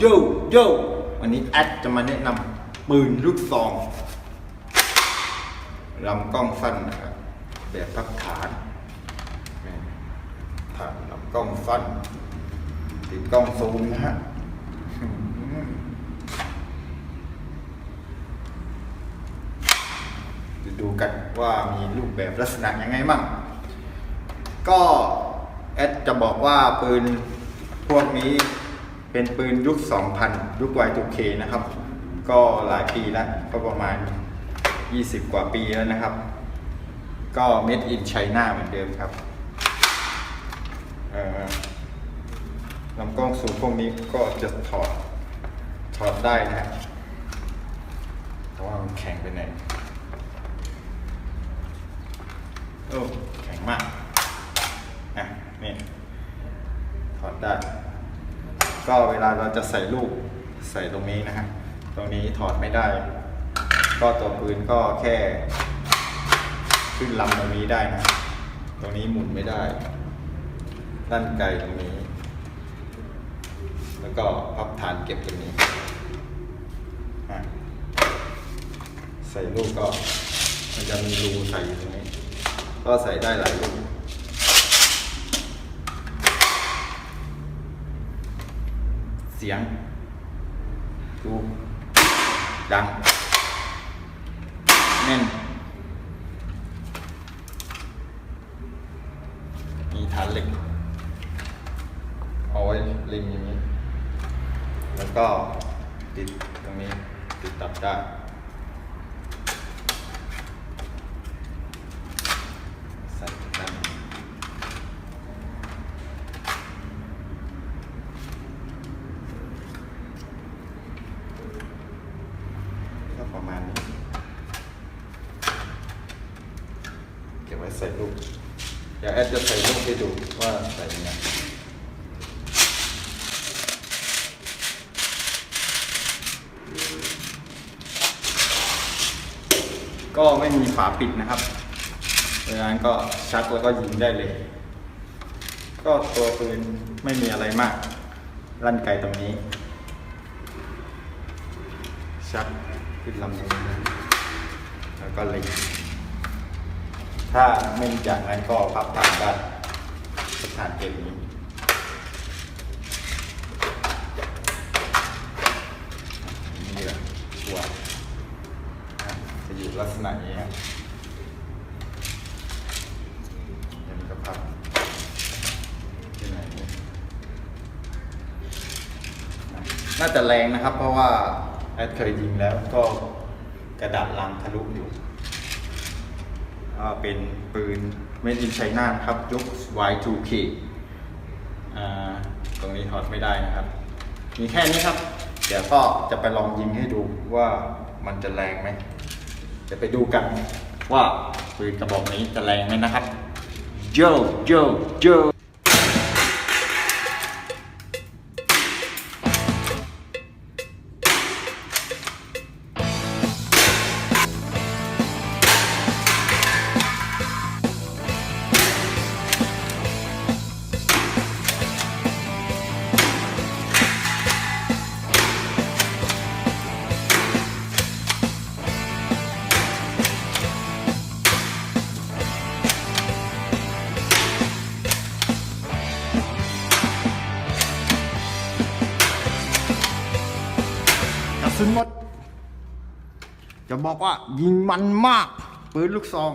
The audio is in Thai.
โย่วันนี้แอดจะมาแนะนำปืนลูกซองลำกล้องสั้นนะครับ แบบพักฐานฐานลำกล้องสั้น ติดกล้องซูมนะฮะจะดูกันว่ามีรูปแบบลักษณะยังไงมั่ง ก็แอดจะบอกว่าปืนพวกนี้ เป็นปืนยุค 2000 ยุค Y2K นะครับ ก็หลายปีแล้ว ก็ประมาณ 20 กว่าปีแล้วนะครับ ก็ made in China เหมือนเดิมครับลำกล้องสูงพวกนี้ก็จะถอด ถอดได้นะฮะแต่ว่ามันแข็งไปไหนโอ้แข็งมาก อะ นี่ ถอดได้ ก็เวลาเราจะใส่ลูกใส่ตรงนี้นะฮะ ตรงนี้ถอดไม่ได้ ก็ตัวปืนก็แค่ ขึ้นลำตรงนี้ได้นะ ตรงนี้หมุนไม่ได้ด้านไกลตรงนี้ แล้วก็พับฐานเก็บตรงนี้ ใส่ลูกก็มันจะมีรูใส่อยู่ตรงนี้ ก็ใส่ได้หลายลูก เสียงดูดังแน่น มีฐานเหล็ก เอาไว้ริมอย่างนี้ แล้วก็ติดตรงนี้ติดตับได้ ใส่ด้านนี้ ก็ ประมาณนี้ เก็บไว้ใส่ลูกเดี๋ยวแอดจะใส่ลูกให้ดูว่าใส่ยังไงก็ไม่มีฝาปิดนะครับดังนั้นก็ชักแล้วก็ยิงได้เลย ก็ตัวปืนไม่มีอะไรมาก ลั่นไกลตรงนี้ ชัก ขึ้นลำตรงแล้วก็เล็งถ้าไม่จากนั้นก็พับฐานได้พับฐานเก็บนี้นี่แหละชัวร์อะจะอยู่ลักษณะนี้ครับเดี๋ยวมันก็พับที่ไหนเนี่ยน่าจะแรงนะครับเพราะว่า แอดเคยยิงแล้วก็กระดาษลังทะลุอยู่เป็นปืนเมดินไชน่าครับยุค Y2K อ่าตรงนี้ถอดไม่ได้นะครับ มีแค่นี้ครับ เดี๋ยวก็จะไปลองยิงให้ดูว่ามันจะแรงไหมจะไปดูกันว่าปืนกระบอกนี้จะแรงไหมนะครับโยโยโย สุนหมด จะบอกว่ายิงมันมากปืนลูกซอง